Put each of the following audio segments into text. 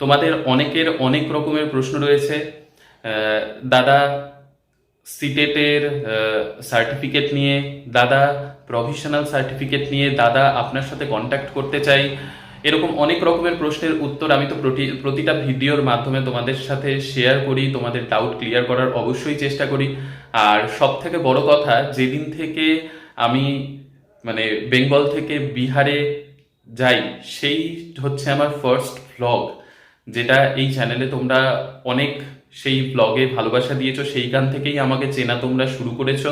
তোমাদের অনেকের অনেক রকমের প্রশ্ন রয়েছে। দাদা সিটেটের সার্টিফিকেট নিয়ে, দাদা প্রফেশনাল সার্টিফিকেট নিয়ে, দাদা আপনার সাথে কন্ট্যাক্ট করতে চাই। এরকম অনেক রকমের প্রশ্নের উত্তর আমি তো প্রতিটা ভিডিওর মাধ্যমে তোমাদের সাথে শেয়ার করি, তোমাদের ডাউট ক্লিয়ার করার অবশ্যই চেষ্টা করি। আর সব থেকে বড় কথা, যেদিন থেকে আমি মানে বেঙ্গল থেকে বিহারে যাই, সেই হচ্ছে আমার ফার্স্ট ভ্লগ যেটা এই চ্যানেলে তোমরা অনেক সেই ব্লগে ভালোবাসা দিয়েছ, সেইখান থেকেই আমাকে চেনা তোমরা শুরু করেছ।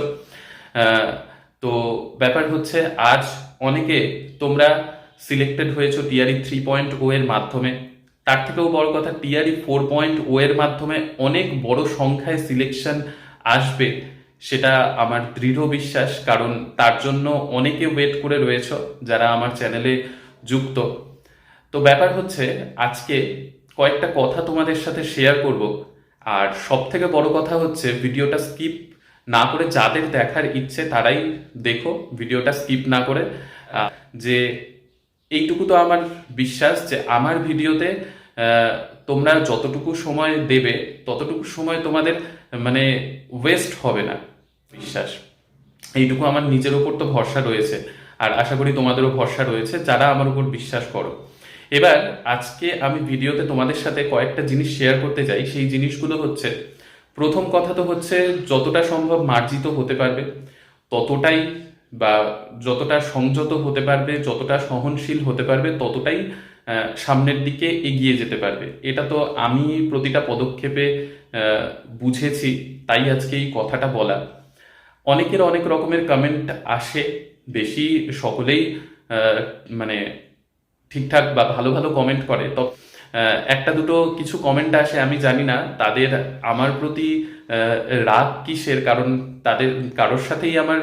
তো ব্যাপার হচ্ছে আজ অনেকে তোমরা সিলেক্টেড হয়েছো টিআরই থ্রি পয়েন্ট ও এর মাধ্যমে। তার থেকেও বড় কথা টিআরই ফোর পয়েন্ট ও এর মাধ্যমে অনেক বড় সংখ্যায় সিলেকশন আসবে, সেটা আমার দৃঢ় বিশ্বাস। কারণ তার জন্য অনেকে ওয়েট করে রয়েছ যারা আমার চ্যানেলে যুক্ত। তো ব্যাপার হচ্ছে আজকে কয়েকটা কথা তোমাদের সাথে শেয়ার করব। আর সব থেকে বড় কথা হচ্ছে, ভিডিওটা স্কিপ না করে যাদের দেখার ইচ্ছে তারাই দেখো, ভিডিওটা স্কিপ না করে। যে এইটুকু তো আমার বিশ্বাস যে আমার ভিডিওতে তোমরা যতটুকু সময় দেবে, ততটুকু সময় তোমাদের মানে ওয়েস্ট হবে না, বিশ্বাস। এইটুকু আমার নিজের উপর তো ভরসা রয়েছে। আর আশা করি তোমাদেরও ভরসা রয়েছে, যারা আমার উপর বিশ্বাস করো। এবার আজকে আমি ভিডিওতে তোমাদের সাথে কয়েকটা জিনিস শেয়ার করতে চাই। সেই জিনিসগুলো হচ্ছে, প্রথম কথা তো হচ্ছে যতটা সম্ভব মার্জিত হতে পারবে, ততটাই বা যতটা সংযত হতে পারবে, যতটা সহনশীল হতে পারবে, ততটাই সামনের দিকে এগিয়ে যেতে পারবে। এটা তো আমি প্রতিটা পদক্ষেপে বুঝেছি, তাই আজকে এই কথাটা বলা। অনেকের অনেক রকমের কমেন্ট আসে, বেশি সকলেই মানে ঠিকঠাক বা ভালো ভালো কমেন্ট করে। তো একটা দুটো কিছু কমেন্ট আসে, আমি জানি না। তাদের, আমার প্রতি রাগ কিসের? কারণ তাদের, কারোর সাথেই আমার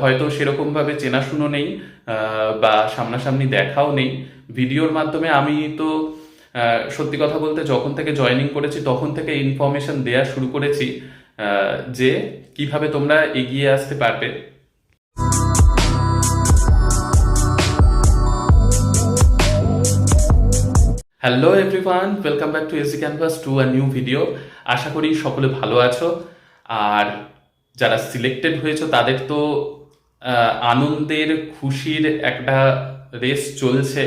হয়তো সেরকমভাবে চেনাশুনো নেই বা সামনাসামনি দেখাও নেই। ভিডিওর মাধ্যমে আমি তো সত্যি কথা বলতে যখন থেকে জয়েনিং করেছি, তখন থেকে ইনফরমেশন দেয়া শুরু করেছি যে কীভাবে তোমরা এগিয়ে আসতে পারবে। Hello everyone welcome back to AC canvas to a new video আশা করি সকলে ভালো আছো। আর যারা সিলেক্টেড হয়েছো, তাদের তো আনন্দের, খুশির একটা রেস চলছে।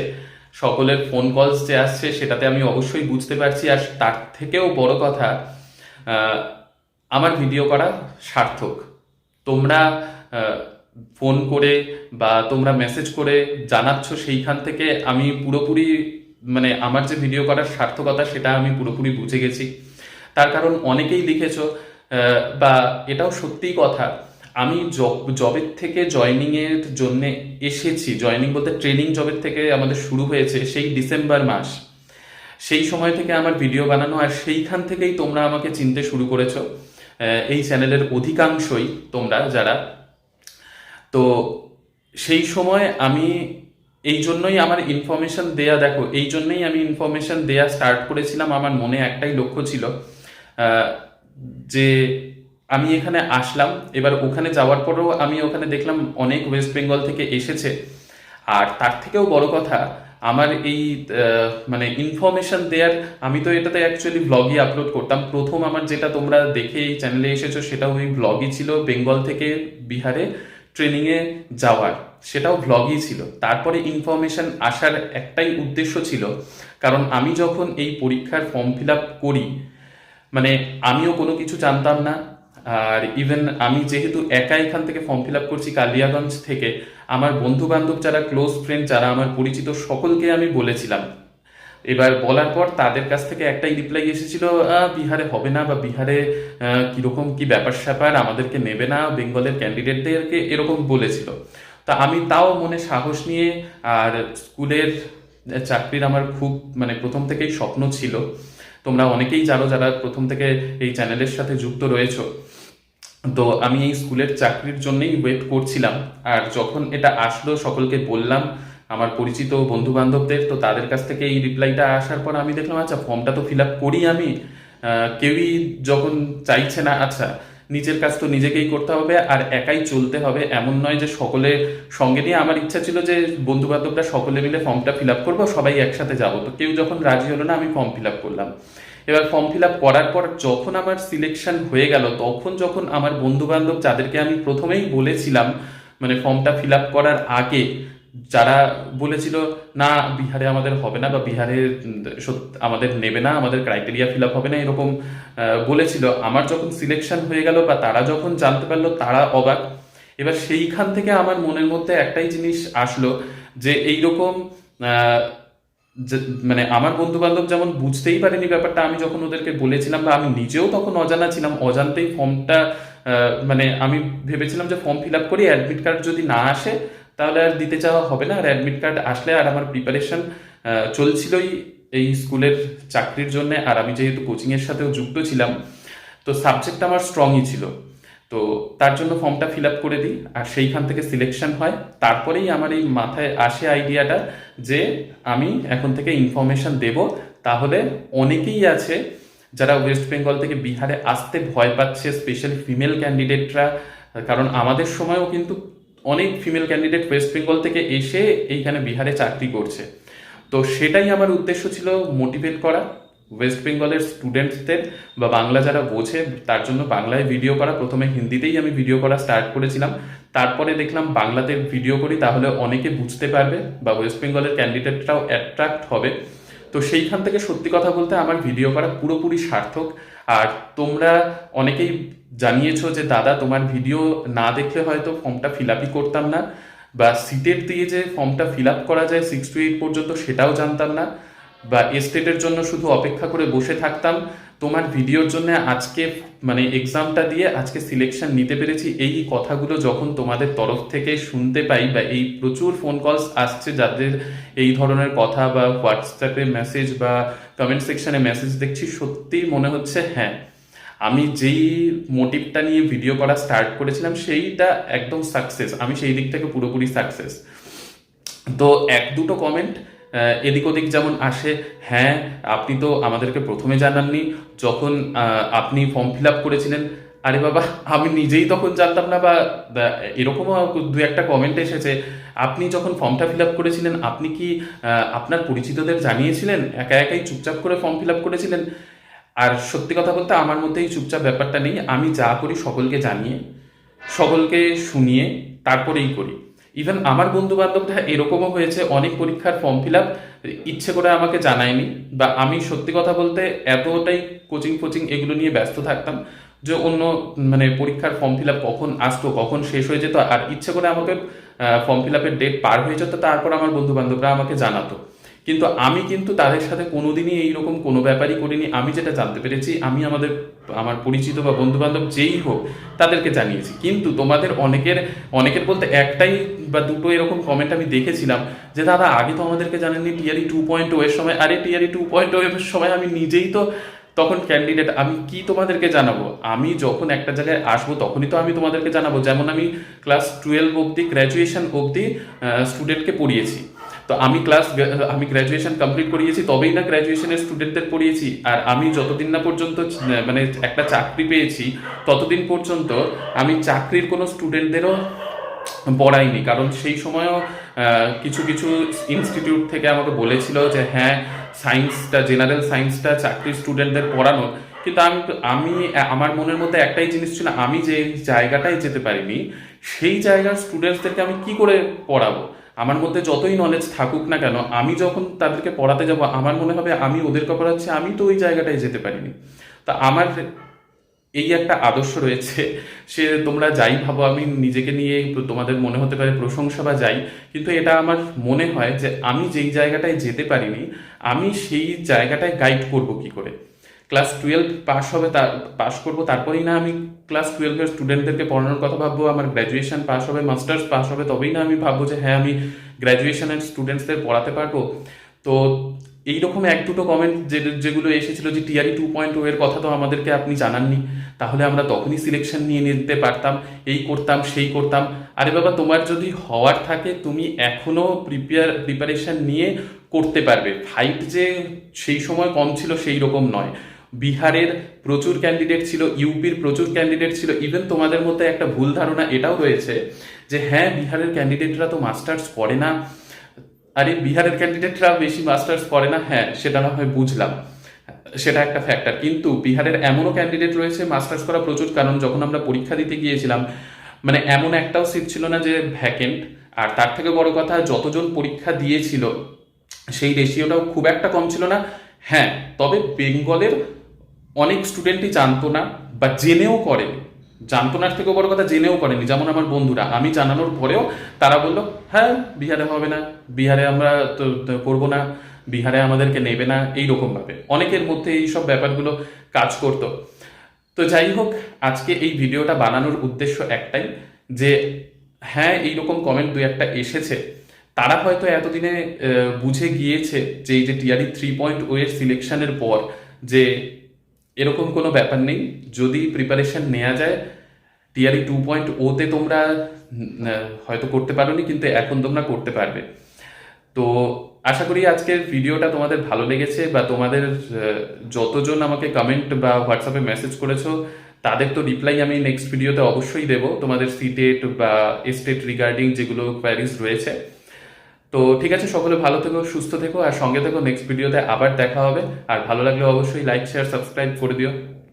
সকলের ফোন কলস যে আসছে, সেটাতে আমি অবশ্যই বুঝতে পারছি। আর তার থেকেও বড় কথা আমার ভিডিও করা সার্থক। তোমরা ফোন করে বা তোমরা মেসেজ করে জানাচ্ছ সেইখান থেকে আমি পুরোপুরি মানে আমার যে ভিডিও করার সার্থকতা, সেটা আমি পুরোপুরি বুঝে গেছি। তার কারণ অনেকেই লিখেছো বা এটাও সত্যিই কথা, আমি জবের থেকে জয়নিং এর জন্য এসেছি জয়নিং বলতে ট্রেনিং জবের থেকে আমাদের শুরু হয়েছে সেই ডিসেম্বর মাস। সেই সময় থেকে আমার ভিডিও বানানো আর সেইখান থেকেই তোমরা আমাকে চিনতে শুরু করেছ। এই চ্যানেলের অধিকাংশই তোমরা যারা। তো সেই সময় আমি এই জন্যই আমার ইনফরমেশন দেয়া, দেখো, এই জন্যই আমি ইনফরমেশন দেয়া স্টার্ট করেছিলাম। আমার মনে একটাই লক্ষ্য ছিল যে আমি এখানে আসলাম, এবার ওখানে যাওয়ার পরেও আমি ওখানে দেখলাম অনেক ওয়েস্ট বেঙ্গল থেকে এসেছে। আর তার থেকেও বড় কথা, আমার এই মানে ইনফরমেশন দেওয়ার আমি তো এটাতে অ্যাকচুয়ালি ব্লগই আপলোড করতাম। প্রথম আমার যেটা তোমরা দেখে এই চ্যানেলে এসেছ, সেটা ওই ব্লগই ছিল বেঙ্গল থেকে বিহারে। ট্রেনিংয়ে যাওয়ার। সেটাও ব্লগই ছিল। তারপরে ইনফরমেশন আসার একটাই উদ্দেশ্য ছিল, কারণ আমি যখন এই পরীক্ষার ফর্ম ফিল আপ করি মানে আমিও কোনো কিছু জানতাম না। আর ইভেন আমি যেহেতু একা এখান থেকে ফর্ম ফিল আপ করছি কালিয়াগঞ্জ থেকে, আমার বন্ধু বান্ধব যারা ক্লোজ ফ্রেন্ড যারা আমার পরিচিত, সকলকে আমি বলেছিলাম এবার বলার পর তাদের কাছ থেকে একটাই রিপ্লাই এসেছিল বিহারে হবে না বা বিহারে কীরকম কি ব্যাপার স্যাপার আমাদেরকে নেবে না, বেঙ্গলের ক্যান্ডিডেটদেরকে এরকম বলেছিল। তা আমি তাও মনে সাহস নিয়ে আর স্কুলের চাকরির আমার খুব মানে প্রথম থেকেই স্বপ্ন ছিল। তোমরা অনেকেই জানো যারা প্রথম থেকে এই চ্যানেলের সাথে যুক্ত রয়েছো। তো আমি এই স্কুলের চাকরির জন্যই ওয়েট করছিলাম। আর যখন এটা আসলো, সকলকে বললাম আমার পরিচিত বন্ধু বান্ধবদের তো তাদের কাছ থেকে এই রিপ্লাইটা আসার পর আমি দেখলাম আচ্ছা ফর্মটা তো ফিল আপ করি আমি। কেউই যখন চাইছে না আচ্ছা নিজের কাজ তো নিজেকেই করতে হবে আর একাই চলতে হবে। এমন নয় যে সকলে সঙ্গে নিয়ে, আমার ইচ্ছা ছিল যে বন্ধু বান্ধবরা সকলে মিলে ফর্মটা ফিল আপ করব, সবাই একসাথে যাব। তো কেউ যখন রাজি হলো না, আমি ফর্ম ফিল আপ করলাম। এবার ফর্ম ফিল আপ করার পর যখন আমার সিলেকশন হয়ে গেল, তখন যখন আমার বন্ধু বান্ধব যাদেরকে আমি প্রথমেই বলেছিলাম মানে ফর্মটা ফিল আপ করার আগে যারা বলেছিল, না, বিহারে আমাদের হবে না বা বিহারে আমাদের নেবে না, আমাদের ক্রাইটেরিয়া ফিল আপ হবে না, এরকম বলেছিল। আমার যখন সিলেকশন হয়ে গেল বা তারা যখন জানতে পারল, তারা অবাক। এবার সেইখান থেকে আমার মনের মধ্যে একটাই জিনিস আসলো যে, এইরকম মানে আমার বন্ধু বান্ধব যেমন বুঝতেই পারেনি ব্যাপারটা, আমি যখন ওদেরকে বলেছিলাম বা আমি নিজেও তখন অজানা ছিলাম, অজান্তেই ফর্মটা মানে আমি ভেবেছিলাম যে ফর্ম ফিল আপ করি অ্যাডমিট কার্ড যদি না আসে তাহলে আর দিতে চাওয়া হবে না। আর অ্যাডমিট কার্ড আসলে আর আমার প্রিপারেশন চলছিলই এই স্কুলের চাকরির জন্য। আর আমি যেহেতু কোচিংয়ের সাথেও যুক্ত ছিলাম, তো সাবজেক্ট আমার স্ট্রংই ছিল। তো তার জন্য ফর্মটা ফিল আপ করে দিই। আর সেইখান থেকে সিলেকশন হয়। তারপরেই আমার এই মাথায় আসে আইডিয়াটা যে আমি এখন থেকে ইনফরমেশন দেব। তাহলে অনেকেই আছে যারা ওয়েস্ট বেঙ্গল থেকে বিহারে আসতে ভয় পাচ্ছে স্পেশালি ফিমেল ক্যান্ডিডেটরা কারণ আমাদের সময়ও কিন্তু অনেক ফিমেল ক্যান্ডিডেট ওয়েস্ট বেঙ্গল থেকে এসে এইখানে বিহারে চাকরি করছে। তো সেটাই আমার উদ্দেশ্য ছিল মোটিভেট করা। ওয়েস্ট বেঙ্গলের স্টুডেন্টসদের বা বাংলা যারা বোঝে, তার জন্য বাংলায় ভিডিও করা। প্রথমে হিন্দিতেই আমি ভিডিও করা স্টার্ট করেছিলাম। তারপরে দেখলাম বাংলাতে ভিডিও করি, তাহলে অনেকে বুঝতে পারবে বা ওয়েস্ট বেঙ্গলের ক্যান্ডিডেটরাও অ্যাট্রাক্ট হবে। তো সেইখান থেকে সত্যি কথা বলতে আমার ভিডিও করা পুরোপুরি সার্থক। আর তোমরা অনেকেই জানিয়েছো যে, দাদা, তোমার ভিডিও না দেখলে হয়তো ফর্মটা ফিল আপই করতাম না বা সিটের দিয়ে যে ফর্মটা ফিল আপ করা যায় সিক্স টু এইট পর্যন্ত সেটাও জানতাম না বা এস্টেটের জন্য শুধু অপেক্ষা করে বসে থাকতাম। তোমার ভিডিওর জন্য আজকে মানে এক্সামটা দিয়ে আজকে সিলেকশন নিতে পেরেছি। এই কথাগুলো যখন তোমাদের তরফ থেকে শুনতে পাই বা এই প্রচুর ফোন কলস আসছে যাদের এই ধরনের কথা বা হোয়াটসঅ্যাপে মেসেজ বা কমেন্ট সেকশনে মেসেজ দেখছি, সত্যিই মনে হচ্ছে হ্যাঁ আমি যেই মোটিভটা নিয়ে ভিডিও করা স্টার্ট করেছিলাম, সেইটা একদম সাকসেস আমি সেই দিক থেকে পুরোপুরি সাকসেস তো এক দুটো কমেন্ট এদিক ওদিক যেমন আসে হ্যাঁ আপনি তো আমাদেরকে প্রথমে জানাননি যখন আপনি ফর্ম ফিল আপ করেছিলেন, আরে বাবা, আমি নিজেই তখন জানতাম না বা এরকমও দু একটা কমেন্ট এসেছে। আপনি যখন ফর্মটা ফিল আপ করেছিলেন, আপনি কি আপনার পরিচিতদের জানিয়েছিলেন? একা একাই চুপচাপ করে ফর্ম ফিল আপ করেছিলেন? আর সত্যি কথা বলতে আমার মধ্যে এই চুপচাপ ব্যাপারটা নেই। আমি যা করি সকলকে জানিয়ে, সকলকে শুনিয়ে, তারপরেই করি। ইভেন আমার বন্ধু বান্ধবরা এরকমও হয়েছে, অনেক পরীক্ষার ফর্ম ফিল আপ ইচ্ছে করে আমাকে জানায়নি বা আমি সত্যি কথা বলতে এতটাই কোচিং ফোচিং এগুলো নিয়ে ব্যস্ত থাকতাম যে অন্য মানে পরীক্ষার ফর্ম ফিল আপ কখন আসতো, কখন শেষ হয়ে যেত, আর ইচ্ছে করে আমাকে ফর্ম ফিল আপের ডেট পার হয়ে যেত, তারপর আমার বন্ধু বান্ধবরা আমাকে জানাতো। কিন্তু আমি কিন্তু তাদের সাথে কোনোদিনই এইরকম কোনো ব্যাপারই করিনি। আমি যেটা জানতে পেরেছি, আমি আমাদের, আমার পরিচিত বা বন্ধু বান্ধব যেই হোক, তাদেরকে জানিয়েছি। কিন্তু তোমাদের অনেকের অনেকের বলতে একটাই বা দুটো এরকম কমেন্ট আমি দেখেছিলাম যে, দাদা, আগে তো আমাদেরকে জানেননি টিআরই টু পয়েন্ট এর সময়। আরে টিআরই টু পয়েন্ট এর সময় আমি নিজেই তো তখন ক্যান্ডিডেট আমি কি তোমাদেরকে জানাব? আমি যখন একটা জায়গায় আসব, তখনই তো আমি তোমাদেরকে জানাব। যেমন আমি ক্লাস টুয়েলভ অবধি গ্র্যাজুয়েশন অবধি স্টুডেন্টকে পড়িয়েছি। তো আমি ক্লাস আমি গ্র্যাজুয়েশন কমপ্লিট করিয়েছি, তবেই না গ্র্যাজুয়েশনের স্টুডেন্টদের পড়িয়েছি। আর আমি যতদিন না পর্যন্ত মানে একটা চাকরি পেয়েছি, ততদিন পর্যন্ত আমি চাকরির কোনো স্টুডেন্টদেরও পড়াইনি। কারণ সেই সময়ও কিছু কিছু ইনস্টিটিউট থেকে আমাকে বলেছিল যে হ্যাঁ সায়েন্সটা জেনারেল সায়েন্সটা চাকরির স্টুডেন্টদের পড়ানো। কিন্তু আমি আমি, আমার মনের মধ্যে একটাই জিনিস ছিল, আমি যে জায়গাটায় যেতে পারিনি, সেই জায়গার স্টুডেন্টসদেরকে আমি কি করে পড়াবো? আমার মধ্যে যতই নলেজ থাকুক না কেন, আমি যখন তাদেরকে পড়াতে যাব, আমার মনে হবে আমি ওদের ওদেরকে পড়াচ্ছি আমি তো ওই জায়গাটায় যেতে পারিনি। তা আমার এই একটা আদর্শ রয়েছে, সে তোমরা যাই ভাবো, আমি নিজেকে নিয়ে তোমাদের মনে হতে পারে প্রশংসা বা যাই, কিন্তু এটা আমার মনে হয় যে আমি যেই জায়গাটায় যেতে পারিনি, আমি সেই জায়গাটায় গাইড করব কি করে? ক্লাস টুয়েলভ পাস হবে তার পাস করব। তারপরেই না আমি ক্লাস টুয়েলভের স্টুডেন্টদেরকে পড়ানোর কথা ভাববো, আমার গ্র্যাজুয়েশন পাস হবে মাস্টার্স পাস হবে, তবেই না আমি ভাববো যে হ্যাঁ আমি গ্র্যাজুয়েশনের স্টুডেন্টসদের পড়াতে পারব। তো এইরকম এক দুটো কমেন্ট যে, যেগুলো এসেছিল যে টিআরই টু পয়েন্ট এর কথা তো আমাদেরকে আপনি জানাননি, তাহলে আমরা তখনই সিলেকশন নিয়ে নিতে পারতাম, এই করতাম, সেই করতাম। আরে বাবা, তোমার যদি হওয়ার থাকে, তুমি এখনও প্রিপেয়ার প্রিপারেশন নিয়ে করতে পারবে। ফাইট যে সেই সময় কম ছিল, সেই রকম নয়। বিহারের প্রচুর ক্যান্ডিডেট ছিল, ইউপির প্রচুর ক্যান্ডিডেট ছিল ইভেন তোমাদের মধ্যে একটা ভুল ধারণা এটাও রয়েছে যে হ্যাঁ বিহারের ক্যান্ডিডেটরা তো মাস্টার্স করে না। আরে, বিহারের ক্যান্ডিডেটরা বেশি মাস্টার্স করে না? হ্যাঁ সেটা না হয় বুঝলাম। সেটা একটা ফ্যাক্টর কিন্তু বিহারের এমনও ক্যান্ডিডেট রয়েছে মাস্টার্স করা প্রচুর, কারণ যখন আমরা পরীক্ষা দিতে গিয়েছিলাম মানে এমন একটাও সিট ছিল না যে ভ্যাকেন্ট আর তার থেকে বড় কথা, যতজন পরীক্ষা দিয়েছিল, সেই রেশিওটাও খুব একটা কম ছিল না। হ্যাঁ তবে বেঙ্গলের অনেক স্টুডেন্টই জানতো না বা জেনেও করে। জানতো না থেকেও বড় কথা জেনেও করেনি। যেমন আমার বন্ধুরা, আমি জানানোর পরেও তারা বলল হ্যাঁ বিহারে হবে না। বিহারে আমরা করব না। বিহারে আমাদেরকে নেবে না। এই রকম ভাবে অনেকের মধ্যে এই সব ব্যাপারগুলো কাজ করতো। তো যাই হোক, আজকে এই ভিডিওটা বানানোর উদ্দেশ্য একটাই যে হ্যাঁ এইরকম কমেন্ট দু একটা এসেছে। তারা হয়তো এতদিনে বুঝে গিয়েছে যে এই যে টিআরই থ্রি পয়েন্ট ও সিলেকশনের পর যে এরকম কোনো ব্যাপার নেই। যদি প্রিপারেশন নেওয়া যায় টিআরই টু পয়েন্ট ওতে তোমরা হয়তো করতে পারোনি, কিন্তু এখন তোমরা করতে পারবে। তো আশা করি আজকের ভিডিওটা তোমাদের ভালো লেগেছে বা তোমাদের যতজন আমাকে কমেন্ট বা হোয়াটসঅ্যাপে মেসেজ করেছ, তাদের তো রিপ্লাই আমি নেক্সট ভিডিওতে অবশ্যই দেব। তোমাদের সিটেট বা এস্টেট রিগার্ডিং যেগুলো কোয়ারিজ রয়েছে। তো ঠিক আছে, সকলে ভালো থেকো, সুস্থ থেকো, আর সঙ্গে থেকো নেক্সট ভিডিওতে আবার দেখা হবে। আর ভালো লাগলে অবশ্যই লাইক শেয়ার সাবস্ক্রাইব করে দিও।